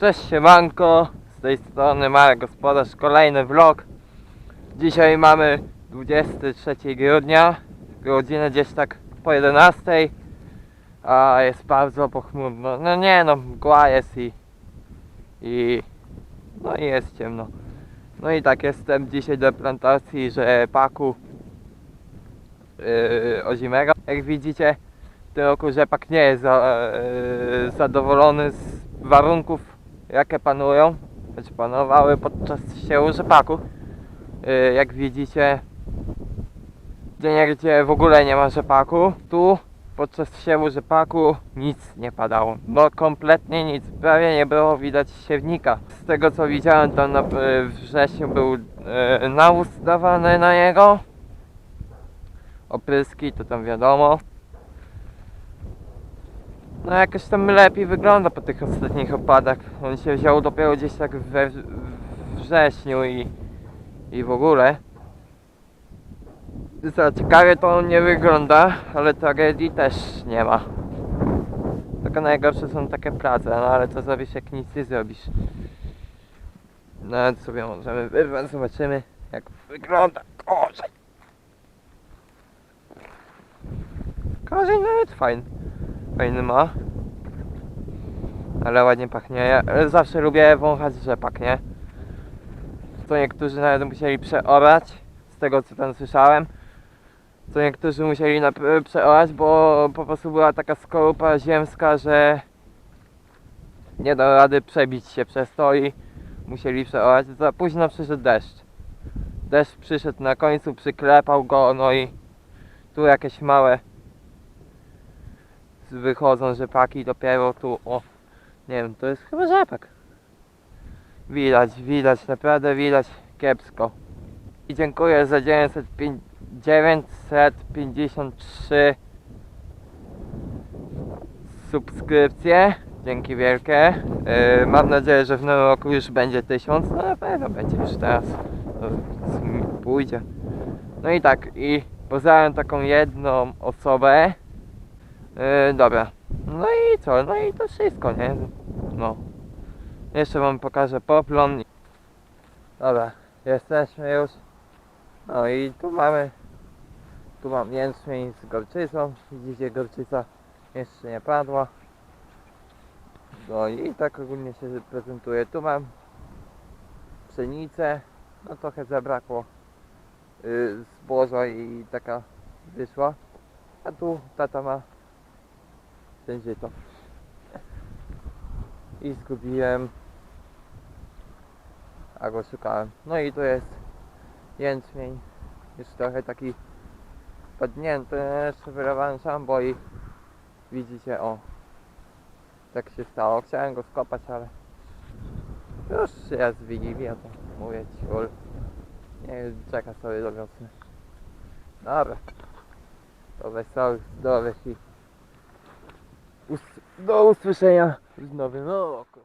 Cześć siemanko, z tej strony Marek Gospodarz, kolejny vlog. Dzisiaj mamy 23 grudnia, godzinę gdzieś tak po 11, a jest bardzo pochmurno. No nie no, mgła jest i, i no i jest ciemno. No i tak jestem dzisiaj do plantacji rzepaku yy, ozimego. Jak widzicie, w tym roku rzepak nie jest yy, zadowolony z warunków, jakie panują, znaczy panowały podczas siewu rzepaku. Yy, jak widzicie, gdzie gdzie w ogóle nie ma rzepaku. Tu podczas siewu rzepaku nic nie padało. No kompletnie nic, prawie nie było widać siewnika. Z tego co widziałem, tam na, w wrześniu był yy, nawóz dawany na niego. Opryski, to tam wiadomo. No jakoś tam lepiej wygląda po tych ostatnich opadach. On się wziął dopiero gdzieś tak we wrześniu i, i w ogóle. Za ciekawie to on nie wygląda, ale tragedii też nie ma. Tylko najgorsze są takie prace, no ale co zrobisz jak nic nie zrobisz. Nawet sobie możemy wyrwać, zobaczymy jak wygląda korzeń. Korzeń nawet fajny. Fajny ma. Ale ładnie pachnie. Ja e, zawsze lubię wąchać rzepak, nie? Co niektórzy nawet musieli przeorać, z tego co tam słyszałem. Co niektórzy musieli e, przeorać, bo po prostu była taka skorupa ziemska, że nie da rady przebić się przez to i musieli przeorać. Za późno przyszedł deszcz. Deszcz przyszedł na końcu, przyklepał go, no i tu jakieś małe wychodzą rzepaki dopiero tu, o, nie wiem, to jest chyba rzepak. Widać, widać, naprawdę widać kiepsko. I dziękuję za 905 953 subskrypcje. Dzięki wielkie. Yy, mam nadzieję, że w nowym roku już będzie 1000. No na pewno będzie już teraz. Mi pójdzie. No i tak, i poznałem taką jedną osobę. Yy, dobra. No i co? No i to wszystko, nie? No. Jeszcze wam pokażę poplon. Dobra, jesteśmy już. No i tu mamy. Tu mam jęczmień z gorczycą. Widzicie, gorczyca jeszcze nie padła. No i tak ogólnie się prezentuje. Tu mam pszenicę. No trochę zabrakło yy, zboża i taka wyszła. A tu tata ma ten żyto. I zgubiłem. A go szukałem. No i tu jest jęczmień. Już trochę taki padnięty. Jeszcze wylewałem szambo i widzicie, o. Tak się stało. Chciałem go skopać, ale już jest Wigilia, to mówię ci, ul. Nie czeka sobie do wiosny. Dobra. To wesołych, zdrowych i us- do usłyszenia w nowym roku.